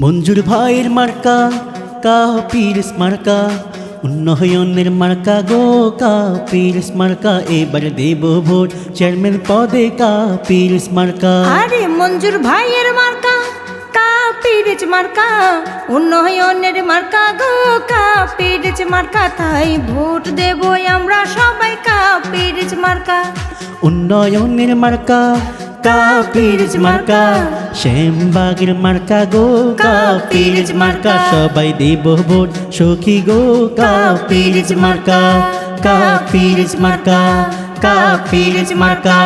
মঞ্জুর ভাইয়ের মার্কা কাপির মার্কা উন্নয়নের মার্কা গো কাপির মার্কা এবার দেব ভোট, চেয়ারম্যান পদে কাপির মার্কা আরে মঞ্জুর ভাইয়ের মার্কা মার্কা, উন্নয়নের মার্কা গো কা পিরিচ মার্কা, তাই ভোট দেব আমরা সবাই কা পিরিচ মার্কা। উন্নয়নের মার্কা, কাপির মার্কা শ্যামবাগের মার্কা গো, কাপির মার্কা, সবাই দেব ভোট, সখী গো, কাপির মার্কা কাপির মার্কা কাপির মার্কা।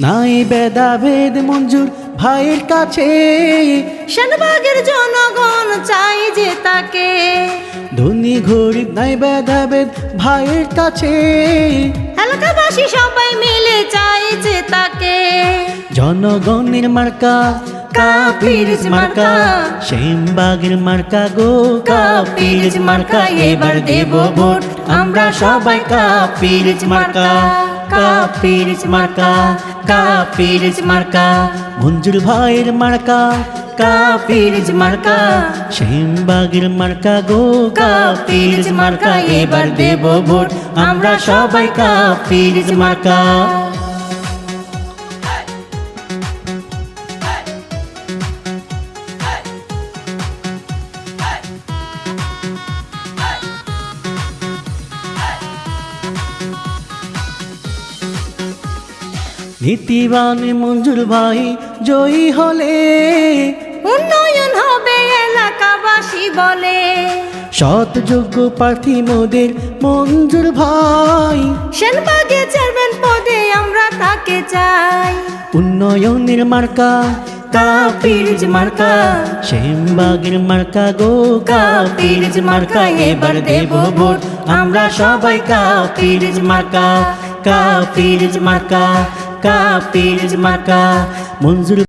নাই বেদাভেদ মঞ্জুর ভাইয়ের কাছে। শানবাগের জনগণ চাই যে তাকে। ধনী গরিব নাই বেদাভেদ ভাইয়ের কাছে। এলাকাবাসী সবাই মিলে চাই যে তাকে। জনগণের মার্কা কাপির মার্কা শ্যামবাগের মার্কা গো কাপির মার্কা এবার দেব ভোট। আমরা সবাই কাপির মার্কা। কাপির মার্কা কাপির মার্কা। মঞ্জুর ভাইয়ের মার্কা কাপির মার্কা। শ্যামবাগের মার্কা গো। কাপির মার্কা এবার দেব ভোট। আমরা সবাই কাপির মার্কা। নীতিবান মঞ্জুর ভাই জয়ী হলে। উন্নয়ন হবে এলাকাবাসী বলে। সৎ যোগ্য প্রার্থী মোদের মঞ্জুর ভাই। সেনবাগে চেয়ারম্যান পদে আমরা তাকে চাই। উন্নয়নের মার্কা কাপির মার্কা। শ্যামবাগের মার্কা গো কাপির মার্কা এবার দেব ভোট। আমরা সবাই কাপির মার্কা কাপির মার্কা। কাপির মাকা মঞ্জুর